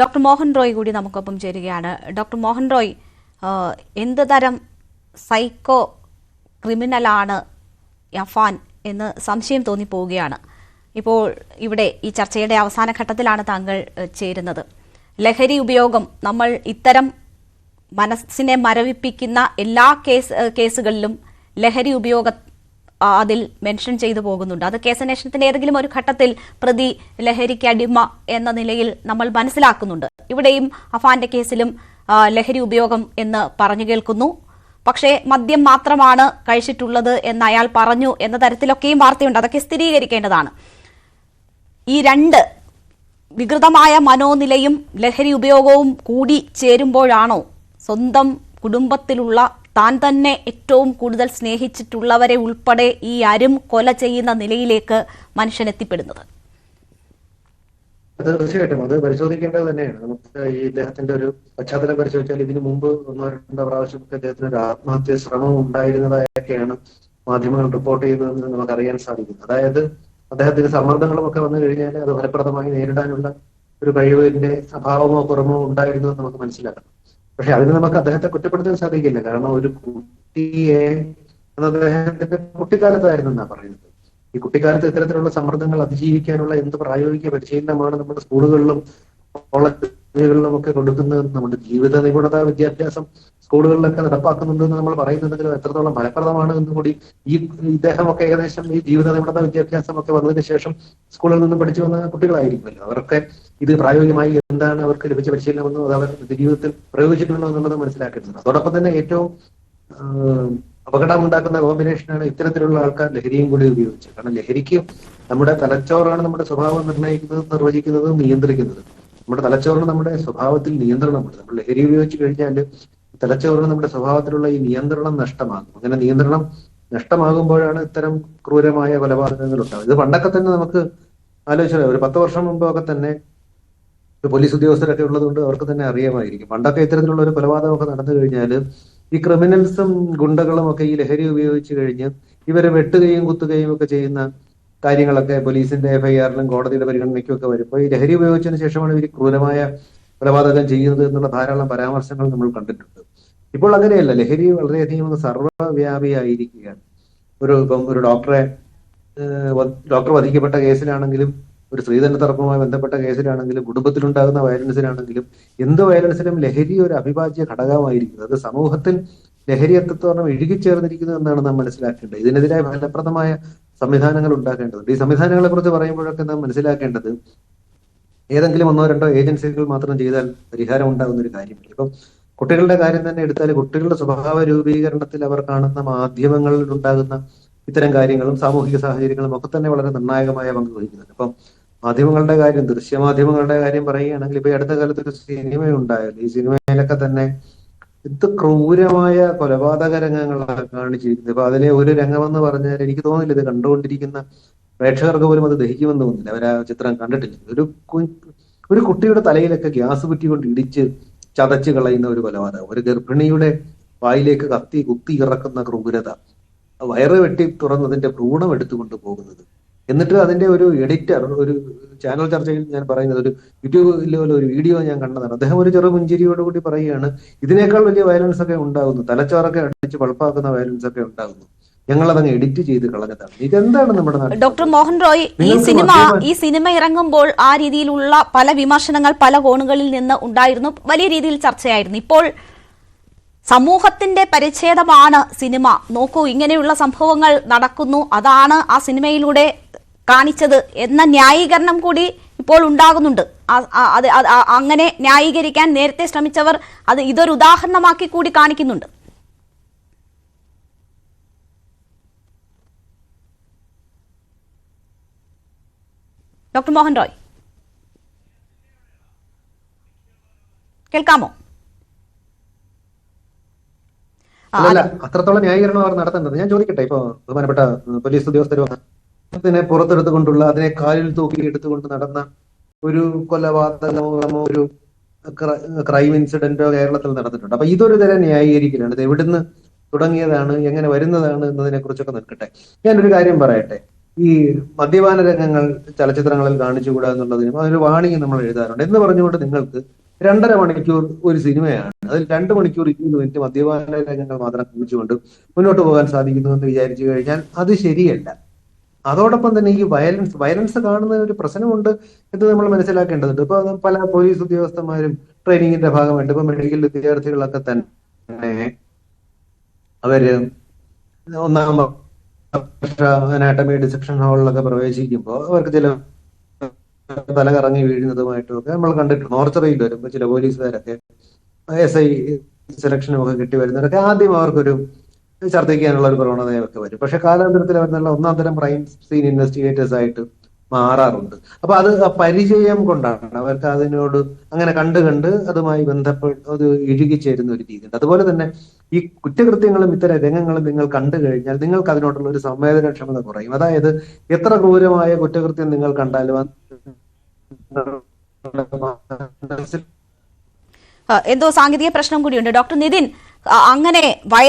Doctor Mohan Roy കൂടി നമുക്കൊപ്പം ചേരുകയാണ്. ഡോക്ടർ മോഹൻ റോയ് എന്ത് തരം സൈക്കോ ക്രിമിനലാണ് യഫാൻ എന്ന് സംശയം തോന്നിപ്പോവുകയാണ്. ഇപ്പോൾ ഇവിടെ ഈ ചർച്ചയുടെ അവസാന ഘട്ടത്തിലാണ് താങ്കൾ ചേരുന്നത്. ലഹരി ഉപയോഗം നമ്മൾ ഇത്തരം മനസ്സിനെ മരവിപ്പിക്കുന്ന എല്ലാ കേസ് കേസുകളിലും ലഹരി ഉപയോഗ അതിൽ മെൻഷൻ ചെയ്തു പോകുന്നുണ്ട്. അത് കേസന്വേഷണത്തിന്റെ ഏതെങ്കിലും ഒരു ഘട്ടത്തിൽ പ്രതി ലഹരിക്ക് അടിമ എന്ന നിലയിൽ നമ്മൾ മനസ്സിലാക്കുന്നുണ്ട്. ഇവിടെയും അഫാന്റെ കേസിലും ലഹരി ഉപയോഗം എന്ന് പറഞ്ഞു കേൾക്കുന്നു. പക്ഷേ മദ്യം മാത്രമാണ് കഴിച്ചിട്ടുള്ളത് എന്ന് അയാൾ പറഞ്ഞു എന്ന തരത്തിലൊക്കെയും വാർത്തയുണ്ട്. അതൊക്കെ സ്ഥിരീകരിക്കേണ്ടതാണ്. ഈ രണ്ട് വികൃതമായ മനോനിലയും ലഹരി ഉപയോഗവും കൂടി ചേരുമ്പോഴാണോ സ്വന്തം കുടുംബത്തിലുള്ള താൻ തന്നെ ഏറ്റവും കൂടുതൽ സ്നേഹിച്ചിട്ടുള്ളവരെ ഉൾപ്പെടെ ഈ അരും കൊല ചെയ്യുന്ന നിലയിലേക്ക് മനുഷ്യൻ എത്തിപ്പെടുന്നത് തീർച്ചയായിട്ടും. അത് പരിശോധിക്കേണ്ടത് തന്നെയാണ്. നമുക്ക് ഈ ഇദ്ദേഹത്തിന്റെ ഒരു പശ്ചാത്തലം പരിശോധിച്ചാൽ ഇതിനു മുമ്പ് ഒന്നോ രണ്ടോ പ്രാവശ്യമൊക്കെ അദ്ദേഹത്തിന് ഒരു ആത്മഹത്യ ശ്രമം ഉണ്ടായിരുന്നതായൊക്കെയാണ് മാധ്യമങ്ങൾ റിപ്പോർട്ട് ചെയ്യുന്നതെന്ന് നമുക്ക് അറിയാൻ സാധിക്കുന്നത് അതായത് അദ്ദേഹത്തിന് സമ്മർദ്ദങ്ങളും ഒക്കെ വന്നു കഴിഞ്ഞാൽ അത് ഫലപ്രദമായി നേരിടാനുള്ള ഒരു കഴിവിന്റെ അഭാവമോ കുറവോ ഉണ്ടായിരുന്നു എന്ന് നമുക്ക് മനസ്സിലാക്കണം പക്ഷെ അതിന് നമുക്ക് അദ്ദേഹത്തെ കുറ്റപ്പെടുത്താൻ സാധിക്കില്ല. കാരണം ഒരു കുട്ടിയെ അത് അദ്ദേഹത്തിന്റെ കുട്ടിക്കാലത്തായിരുന്നു എന്നാ പറയുന്നത്. ഈ കുട്ടിക്കാലത്ത് ഇത്തരത്തിലുള്ള സമ്മർദ്ദങ്ങൾ അതിജീവിക്കാനുള്ള എന്ത് പ്രായോഗിക പരിശീലനമാണ് നമ്മുടെ സ്കൂളുകളിലും കോളേജുകളിലും ഒക്കെ കൊടുക്കുന്നത്? നമ്മുടെ ജീവിത നിപുണത വിദ്യാഭ്യാസം സ്കൂളുകളിലൊക്കെ നടപ്പാക്കുന്നുണ്ട് എന്ന് നമ്മൾ പറയുന്നുണ്ടെങ്കിലും എത്രത്തോളം ഫലപ്രദമാണ് എന്ന് കൂടി ഈ ഇദ്ദേഹമൊക്കെ ഏകദേശം ഈ ജീവിത നിപുണത വിദ്യാഭ്യാസം ഒക്കെ വന്നതിന് ശേഷം സ്കൂളിൽ നിന്നും പഠിച്ചു വന്ന കുട്ടികളായിരിക്കുമല്ലോ. അവരൊക്കെ ഇത് പ്രായോഗികമായി എന്താണ് അവർക്ക് ലഭിച്ച പരിശീലനമെന്നും അത് അവർ ജീവിതത്തിൽ പ്രയോഗിച്ചിട്ടുണ്ടോ എന്നുള്ളത് മനസ്സിലാക്കേണ്ടത് അതോടൊപ്പം തന്നെ ഏറ്റവും അപകടം അപകടമുണ്ടാക്കുന്ന കോമ്പിനേഷനാണ് ഇത്തരത്തിലുള്ള ആൾക്കാർ ലഹരിയും കൂടി ഉപയോഗിച്ചത്. കാരണം ലഹരിക്ക് നമ്മുടെ തലച്ചോറാണ് നമ്മുടെ സ്വഭാവം നിർണയിക്കുന്നത് നിർവചിക്കുന്നത് നിയന്ത്രിക്കുന്നത്. നമ്മുടെ തലച്ചോറിന് നമ്മുടെ സ്വഭാവത്തിൽ നിയന്ത്രണമുണ്ട്. നമ്മൾ ലഹരി ഉപയോഗിച്ച് കഴിഞ്ഞാൽ തലച്ചോറിന് നമ്മുടെ സ്വഭാവത്തിലുള്ള ഈ നിയന്ത്രണം നഷ്ടമാകും. അങ്ങനെ നിയന്ത്രണം നഷ്ടമാകുമ്പോഴാണ് ഇത്തരം ക്രൂരമായ കൊലപാതകങ്ങൾ ഉണ്ടാകുന്നത് ഇത് പണ്ടൊക്കെ തന്നെ നമുക്ക് ആലോചിച്ചാൽ ഒരു പത്ത് വർഷം മുമ്പൊക്കെ തന്നെ പോലീസ് ഉദ്യോഗസ്ഥരൊക്കെ ഉള്ളതുകൊണ്ട് അവർക്ക് തന്നെ അറിയാമായിരിക്കും. പണ്ടൊക്കെ ഇത്തരത്തിലുള്ള ഒരു കൊലപാതകമൊക്കെ നടന്നു കഴിഞ്ഞാൽ ഈ ക്രിമിനൽസും ഗുണ്ടകളും ഒക്കെ ഈ ലഹരി ഉപയോഗിച്ച് കഴിഞ്ഞ് ഇവരെ വെട്ടുകയും കുത്തുകയും ഒക്കെ ചെയ്യുന്ന കാര്യങ്ങളൊക്കെ പോലീസിന്റെ എഫ്ഐആറിലും കോടതിയുടെ പരിഗണനയ്ക്കും ഒക്കെ വരുമ്പോൾ ഈ ലഹരി ഉപയോഗിച്ചതിന് ശേഷമാണ് ഇവർ ക്രൂരമായ കൊലപാതകം ചെയ്യുന്നത് എന്നുള്ള ധാരാളം പരാമർശങ്ങൾ നമ്മൾ കണ്ടിട്ടുണ്ട്. ഇപ്പോൾ അങ്ങനെയല്ല. ലഹരി വളരെയധികം സർവവ്യാപിയായിരിക്കുകയാണ്. ഒരു ഇപ്പം ഒരു ഡോക്ടറെ ഡോക്ടർ വധിക്കപ്പെട്ട കേസിലാണെങ്കിലും ഒരു സ്ത്രീധന തർക്കവുമായി ബന്ധപ്പെട്ട കേസിലാണെങ്കിലും കുടുംബത്തിലുണ്ടാകുന്ന വയലൻസിലാണെങ്കിലും എന്ത് വയലൻസിലും ലഹരി ഒരു അവിഭാജ്യ ഘടകമായിരിക്കുന്നത് അത് സമൂഹത്തിൽ ലഹരി എത്രത്തോളം ഇഴുകിച്ചേർന്നിരിക്കുന്നു എന്നാണ് നാം മനസ്സിലാക്കേണ്ടത്. ഇതിനെതിരെ ഫലപ്രദമായ സംവിധാനങ്ങൾ ഉണ്ടാക്കേണ്ടതുണ്ട്. ഈ സംവിധാനങ്ങളെ കുറിച്ച് പറയുമ്പോഴൊക്കെ നാം മനസ്സിലാക്കേണ്ടത് ഏതെങ്കിലും ഒന്നോ രണ്ടോ ഏജൻസികൾ മാത്രം ചെയ്താൽ പരിഹാരം ഉണ്ടാകുന്ന ഒരു കാര്യമില്ല. ഇപ്പം കുട്ടികളുടെ കാര്യം തന്നെ എടുത്താൽ കുട്ടികളുടെ സ്വഭാവ രൂപീകരണത്തിൽ അവർ കാണുന്ന മാധ്യമങ്ങളിൽ ഉണ്ടാകുന്ന ഇത്തരം കാര്യങ്ങളും സാമൂഹിക സാഹചര്യങ്ങളും ഒക്കെ തന്നെ വളരെ നിർണായകമായ പങ്ക് വഹിക്കുന്നുണ്ട്. അപ്പം മാധ്യമങ്ങളുടെ കാര്യം ദൃശ്യമാധ്യമങ്ങളുടെ കാര്യം പറയുകയാണെങ്കിൽ ഇപ്പൊ അടുത്ത കാലത്ത് ഒരു സിനിമ ഈ സിനിമയിലൊക്കെ തന്നെ ഇത് ക്രൂരമായ കൊലപാതക രംഗങ്ങളാണ് കാണിച്ചിരിക്കുന്നത്. ഇപ്പൊ അതിലെ ഒരു രംഗമെന്ന് പറഞ്ഞാൽ എനിക്ക് തോന്നുന്നില്ല ഇത് കണ്ടുകൊണ്ടിരിക്കുന്ന പ്രേക്ഷകർക്ക് പോലും അത് ദഹിക്കുമെന്ന് തോന്നുന്നില്ല. അവർ ആ ചിത്രം കണ്ടിട്ടില്ല. ഒരു ഒരു കുട്ടിയുടെ തലയിലൊക്കെ ഗ്യാസ് പുറ്റിക്കൊണ്ട് കൊണ്ട് ഇടിച്ച് ചതച്ച് കളയുന്ന ഒരു കൊലപാതകം. ഒരു ഗർഭിണിയുടെ വായിലേക്ക് കത്തി കുത്തി ഇറക്കുന്ന ക്രൂരത. വയറ് വെട്ടി തുറന്നതിന്റെ ഭ്രൂണം എടുത്തുകൊണ്ട് പോകുന്നത്. എന്നിട്ട് അതിന്റെ ഒരു എഡിറ്റർ ഒരു ചാനൽ ചർച്ചയിൽ ഞാൻ പറയുന്നത് ഒരു യൂട്യൂബിലെ ഒരു വീഡിയോ ഞാൻ കണ്ടതാണ്. അദ്ദേഹം ഒരു ചെറു പുഞ്ചിരിയോട് കൂടി പറയുകയാണ് ഇതിനേക്കാൾ വലിയ വയലൻസ് ഒക്കെ ഉണ്ടാകുന്നു തലച്ചോറൊക്കെ അടിച്ച് പൾപ്പാക്കുന്ന വയലൻസ് ഒക്കെ ഉണ്ടാകുന്നു ഞങ്ങൾ അതങ്ങ് എഡിറ്റ് ചെയ്ത് കളഞ്ഞതാണ്. ഇതെന്താണ് നമ്മുടെ ഡോക്ടർ മോഹൻ റോയ് ഈ സിനിമ ഈ സിനിമ ഇറങ്ങുമ്പോൾ ആ രീതിയിലുള്ള പല വിമർശനങ്ങൾ പല കോണുകളിൽ നിന്ന് ഉണ്ടായിരുന്നു. വലിയ രീതിയിൽ ചർച്ചയായിരുന്നു. ഇപ്പോൾ സമൂഹത്തിന്റെ പരിച്ഛേദമാണ് സിനിമ. നോക്കൂ ഇങ്ങനെയുള്ള സംഭവങ്ങൾ നടക്കുന്നു. അതാണ് ആ സിനിമയിലൂടെ കാണിച്ചത് എന്ന ന്യായീകരണം കൂടി ഇപ്പോൾ ഉണ്ടാകുന്നുണ്ട്. അത് അങ്ങനെ ന്യായീകരിക്കാൻ നേരത്തെ ശ്രമിച്ചവർ അത് ഇതൊരു ഉദാഹരണമാക്കി കൂടി കാണിക്കുന്നുണ്ട്. ഡോക്ടർ മോഹൻ റോയ്. കേൾക്കാമോ? അത്രത്തോളം ന്യായീകരണം അവർ നടത്തേണ്ടത്. ഞാൻ ചോദിക്കട്ടെ ഇപ്പൊ ബഹുമാനപ്പെട്ട പോലീസ് ഉദ്യോഗസ്ഥരോ അതിനെ പുറത്തെടുത്തുകൊണ്ടുള്ള അതിനെ കാലിൽ തൂക്കി എടുത്തുകൊണ്ട് നടന്ന ഒരു കൊലപാതകമോ ഒരു ക്രൈം ഇൻസിഡന്റോ കേരളത്തിൽ നടന്നിട്ടുണ്ട്. അപ്പൊ ഇതൊരു തരം ന്യായീകരിക്കലാണ്. ഇത് എവിടുന്ന് തുടങ്ങിയതാണ് എങ്ങനെ വരുന്നതാണ് എന്നതിനെ കുറിച്ചൊക്കെ നിൽക്കട്ടെ. ഞാനൊരു കാര്യം പറയട്ടെ. ഈ മദ്യപാന രംഗങ്ങൾ ചലച്ചിത്രങ്ങളിൽ കാണിച്ചുകൂടാ എന്നുള്ളതിനും അതൊരു വാണിംഗ് നമ്മൾ എഴുതാറുണ്ട്. എന്ന് പറഞ്ഞുകൊണ്ട് നിങ്ങൾക്ക് രണ്ടര മണിക്കൂർ ഒരു സിനിമയാണ്. അതിൽ രണ്ട് മണിക്കൂർ ഇരുപത് മിനിറ്റ് മദ്യപാന രംഗങ്ങൾ മാത്രം കാണിച്ചുകൊണ്ട് മുന്നോട്ട് പോകാൻ സാധിക്കുന്നു എന്ന് വിചാരിച്ചു കഴിഞ്ഞാൽ അത് ശരിയല്ല. അതോടൊപ്പം തന്നെ ഈ വയലൻസ് വയലൻസ് കാണുന്ന ഒരു പ്രശ്നമുണ്ട് എന്ന് നമ്മൾ മനസ്സിലാക്കേണ്ടതുണ്ട്. ഇപ്പൊ പല പോലീസ് ഉദ്യോഗസ്ഥന്മാരും ട്രെയിനിങ്ങിന്റെ ഭാഗമായിട്ട് ഇപ്പൊ മെഡിക്കൽ വിദ്യാർത്ഥികളൊക്കെ തന്നെ അവർ ഒന്നാം അനാട്ടമി ഡിസെക്ഷൻ ഹാളിലൊക്കെ പ്രവേശിക്കുമ്പോൾ അവർക്ക് ചില തല കറങ്ങി വീഴുന്നതുമായിട്ടും ഒക്കെ നമ്മൾ കണ്ടിട്ടുണ്ട്. മോർച്ചറിയിൽ വരുമ്പോൾ ചില പോലീസുകാരൊക്കെ എസ് ഐ സെലക്ഷനും ഒക്കെ കിട്ടി വരുന്നവരൊക്കെ ആദ്യം അവർക്കൊരു ഛർദ്ദിക്കാനുള്ള ഒരു പ്രവണതയൊക്കെ വരും. പക്ഷെ കാലാന്തരത്തിൽ അവർ നല്ല ഒന്നാം തരം ക്രൈം സീൻ ഇൻവെസ്റ്റിഗേറ്റേഴ്സ് ആയിട്ട് മാറാറുണ്ട്. അപ്പൊ അത് പരിചയം കൊണ്ടാണ് അവർക്ക് അതിനോട് അങ്ങനെ കണ്ട് കണ്ട് അതുമായി ബന്ധപ്പെട്ട് അത് ഇഴുകിച്ചേരുന്ന ഒരു രീതിയുണ്ട്. അതുപോലെ തന്നെ ഈ കുറ്റകൃത്യങ്ങളും ഇത്തരം രംഗങ്ങളും നിങ്ങൾ കണ്ടു കഴിഞ്ഞാൽ നിങ്ങൾക്ക് അതിനോടുള്ള ഒരു സംവേദനക്ഷമത കുറയും. അതായത് എത്ര ക്രൂരമായ കുറ്റകൃത്യം നിങ്ങൾ കണ്ടാലും എന്തോ സാങ്കേതിക പ്രശ്നം കൂടിയുണ്ട്. ഡോക്ടർ നിതിൻ അങ്ങനെ വയൽ